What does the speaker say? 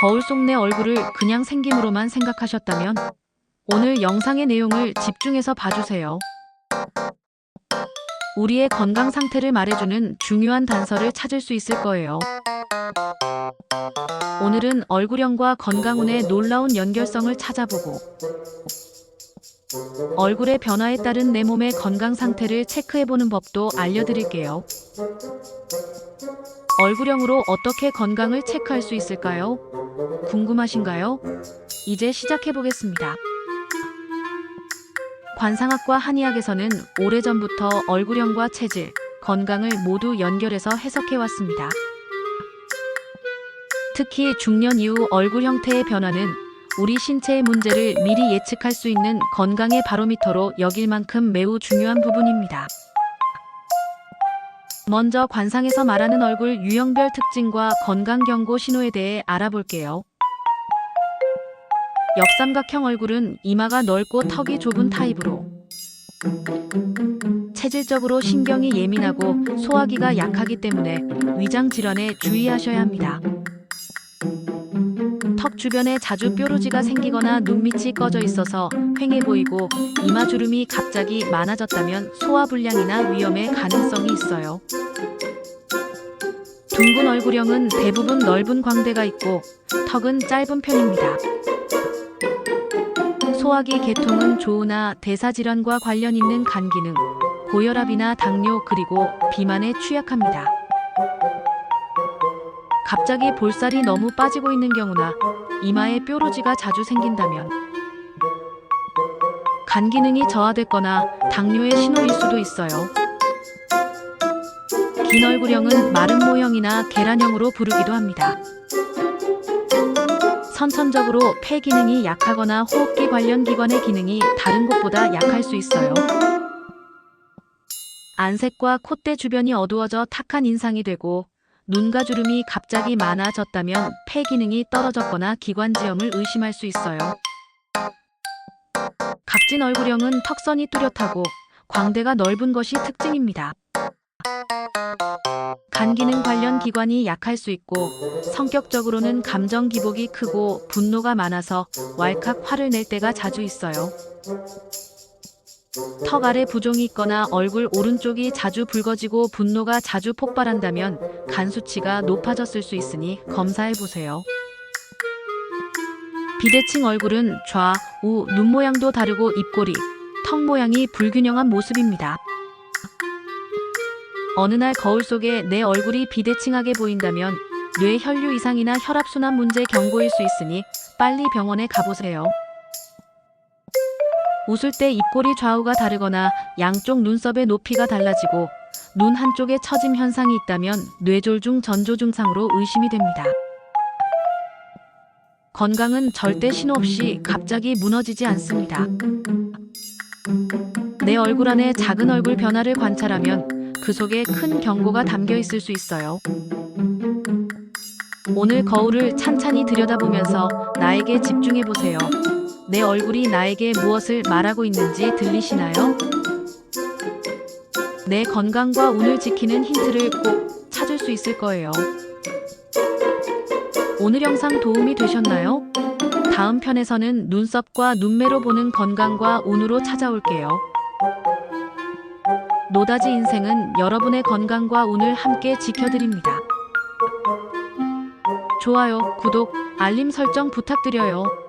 거울 속 내 얼굴을 그냥 생김으로만 생각하셨다면 오늘 영상의 내용을 집중해서 봐주세요. 우리의 건강 상태를 말해주는 중요한 단서를 찾을 수 있을 거예요. 오늘은 얼굴형과 건강운의 놀라운 연결성을 찾아보고 얼굴의 변화에 따른 내 몸의 건강 상태를 체크해보는 법도 알려드릴게요. 얼굴형으로 어떻게 건강을 체크할 수 있을까요? 궁금하신가요? 이제 시작해보겠습니다. 관상학과 한의학에서는 오래전부터 얼굴형과 체질, 건강을 모두 연결해서 해석해왔습니다. 특히 중년 이후 얼굴 형태의 변화는 우리 신체의 문제를 미리 예측할 수 있는 건강의 바로미터로 여길 만큼 매우 중요한 부분입니다. 먼저 관상에서 말하는 얼굴 유형별 특징과 건강 경고 신호에 대해 알아볼게요. 역삼각형 얼굴은 이마가 넓고 턱이 좁은 타입으로 체질적으로 신경이 예민하고 소화기가 약하기 때문에 위장 질환에 주의하셔야 합니다. 턱 주변에 자주 뾰루지가 생기거나 눈밑이 꺼져 있어서 휑해 보이고 이마 주름이 갑자기 많아졌다면 소화불량이나 위험의 가능성이 있어요. 둥근 얼굴형은 대부분 넓은 광대가 있고 턱은 짧은 편입니다. 소화기 계통은 조우나 대사질환과 관련 있는 간 기능, 고혈압이나 당뇨 그리고 비만에 취약합니다. 갑자기 볼살이 너무 빠지고 있는 경우나 이마에 뾰루지가 자주 생긴다면 간 기능이 저하됐거나 당뇨의 신호일 수도 있어요. 긴 얼굴형은 마른 모형이나 계란형으로 부르기도 합니다. 선천적으로 폐 기능이 약하거나 호흡기 관련 기관의 기능이 다른 곳보다 약할 수 있어요. 안색과 콧대 주변이 어두워져 탁한 인상이 되고 눈가 주름이 갑자기 많아졌다면 폐 기능이 떨어졌거나 기관지염을 의심할 수 있어요. 각진 얼굴형은 턱선이 뚜렷하고 광대가 넓은 것이 특징입니다. 간 기능 관련 기관이 약할 수 있고 성격적으로는 감정 기복이 크고 분노가 많아서 왈칵 화를 낼 때가 자주 있어요. 턱 아래 부종이 있거나 얼굴 오른쪽이 자주 붉어지고 분노가 자주 폭발한다면 간 수치가 높아졌을 수 있으니 검사해 보세요. 비대칭 얼굴은 좌, 우, 눈 모양도 다르고 입꼬리, 턱 모양이 불균형한 모습입니다. 어느 날 거울 속에 내 얼굴이 비대칭하게 보인다면 뇌 혈류 이상이나 혈압순환 문제 경고일 수 있으니 빨리 병원에 가보세요. 웃을 때 입꼬리 좌우가 다르거나 양쪽 눈썹의 높이가 달라지고 눈 한쪽에 처짐 현상이 있다면 뇌졸중 전조 증상으로 의심이 됩니다. 건강은 절대 신호 없이 갑자기 무너지지 않습니다. 내 얼굴 안에 작은 얼굴 변화를 관찰하면 그 속에 큰 경고가 담겨 있을 수 있어요. 오늘 거울을 찬찬히 들여다보면서 나에게 집중해 보세요. 내 얼굴이 나에게 무엇을 말하고 있는지 들리시나요? 내 건강과 운을 지키는 힌트를 꼭 찾을 수 있을 거예요. 오늘 영상 도움이 되셨나요? 다음 편에서는 눈썹과 눈매로 보는 건강과 운으로 찾아올게요. 노다지 인생은 여러분의 건강과 운을 함께 지켜드립니다. 좋아요, 구독, 알림 설정 부탁드려요.